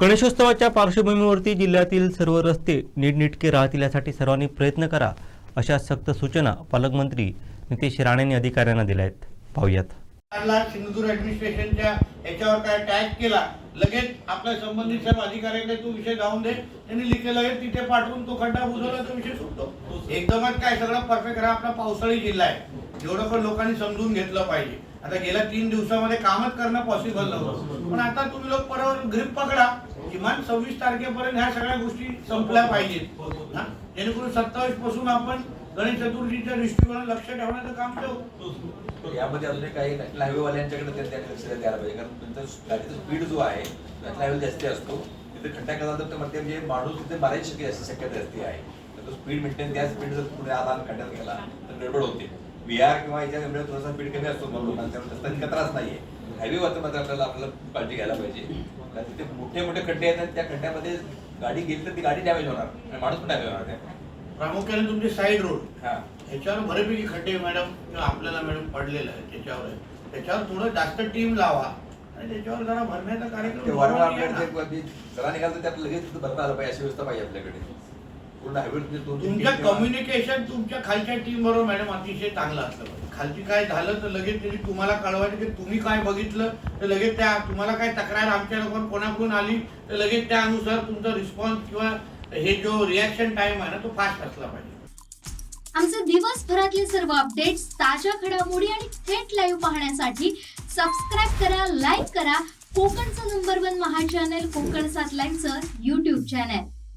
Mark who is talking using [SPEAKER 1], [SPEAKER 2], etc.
[SPEAKER 1] गणेशोत्सवाच्या पार्श्वभूमीवरती जिल्ह्यातील सर्व रस्ते नीटनेटके राहतील यासाठी सर्वांनी प्रयत्न करा अशा सक्त सूचना पालकमंत्री नितेश राणेंनी अधिकाऱ्यांना दिल्या आहेत. पाहूयात.
[SPEAKER 2] सिंधुदुर्ग ऍडमिनिस्ट्रेशनच्या याच्यावर काय टॅग केला लगेच आपल्या संबंधित सर्व अधिकाऱ्याकडे तो विषय जाऊन दे. त्यांनी लिखे लगेच तिथे पाठवून तो खड्डा बुजवला तो विषय सुटतो. एकदमच काय सगळं परफेक्ट राहा आपला पावसाळी जिल्हा आहे. एवढं पण लोकांनी समजून घेतलं पाहिजे. आता गेल्या तीन दिवसामध्ये कामच करणं पॉसिबल नव्हतं. पण आता तुम्ही लोक बरोबर ग्रीप पकडा. किमान सव्वीस तारखेपर्यंत ह्या सगळ्या गोष्टी संपल्या पाहिजेत. हा? जेणेकरून सत्तावीसपासून आपण गणेश चतुर्थीच्या दृष्टिकोनात लक्ष ठेवण्याचं काम ठेवू.
[SPEAKER 3] यामध्ये अजून काही हायवेवाल्यांच्याकडे ते त्याकडे लक्ष द्यायला पाहिजे. कारण तुमचा गाडीचा स्पीड जो आहे नॅशनल हायवे जास्ती असतो. तिथे खड्डा केला तर म्हणते म्हणजे माणूस तिथे मारायची शक्य जास्त शक्यता जास्ती आहे. तर तो स्पीड मेंटेन त्या स्पीड जर पुढे आला आणि खड्ड्यात गेला तर गडबड होते. बिहार किंवा याच्या एवढ्या थोडासा स्पीड कमी असतो मग लोकांचा रस्ता इतका त्रास नाहीये. हायवेवरती मात्र आपल्याला आपल्याला काळजी घ्यायला पाहिजे. कारण तिथे मोठे मोठे खड्डे आहेत आणि त्या खड्ड्यामध्ये गाडी गेली तर ती गाडी डॅमेज होणार. आणि माणूस पण डॅमेज होणार त्या.
[SPEAKER 2] प्रामुख्याने तुमचे साईड रोड
[SPEAKER 3] हा.
[SPEAKER 2] ह्याच्यावर बऱ्यापैकी खड्डे मॅडम किंवा आपल्याला मॅडम पडलेलं आहे त्याच्यावर आहे. त्याच्यावर थोडं जास्त टीम लावा आणि त्याच्यावर जरा भरण्याचा
[SPEAKER 3] ते
[SPEAKER 2] कार्यक्रम
[SPEAKER 3] वारंवार. आपल्याकडे जरा निघालं तर त्यात लगेच भरता आलं पाहिजे अशी व्यवस्था पाहिजे आपल्याकडे.
[SPEAKER 2] तुमचं कम्युनिकेशन तुमच्या खालच्या टीम बरोबर मॅडम अतिशय चांगलं असलं पाहिजे. खालची काय झालं तर लगेच त्यांनी तुम्हाला कळवायचं की तुम्ही काय बघितलं तर लगेच त्या तुम्हाला काय तक्रार आमच्या लोकांना कोणाकडून आली तर लगेच त्यानुसार तुमचा रिस्पॉन्स किंवा हे जो रिॲक्शन टाइम आहे ना तो फास्ट असला पाहिजे.
[SPEAKER 4] आमचे दिवसभरातले सर्व अपडेट्स ताज्या घडामोडी आणि थेट लाईव्ह पाहण्यासाठी सबस्क्राईब करा लाईक करा. कोकणचं नंबर वन महा चॅनल कोकण सात लाईनचं युट्यूब चॅनल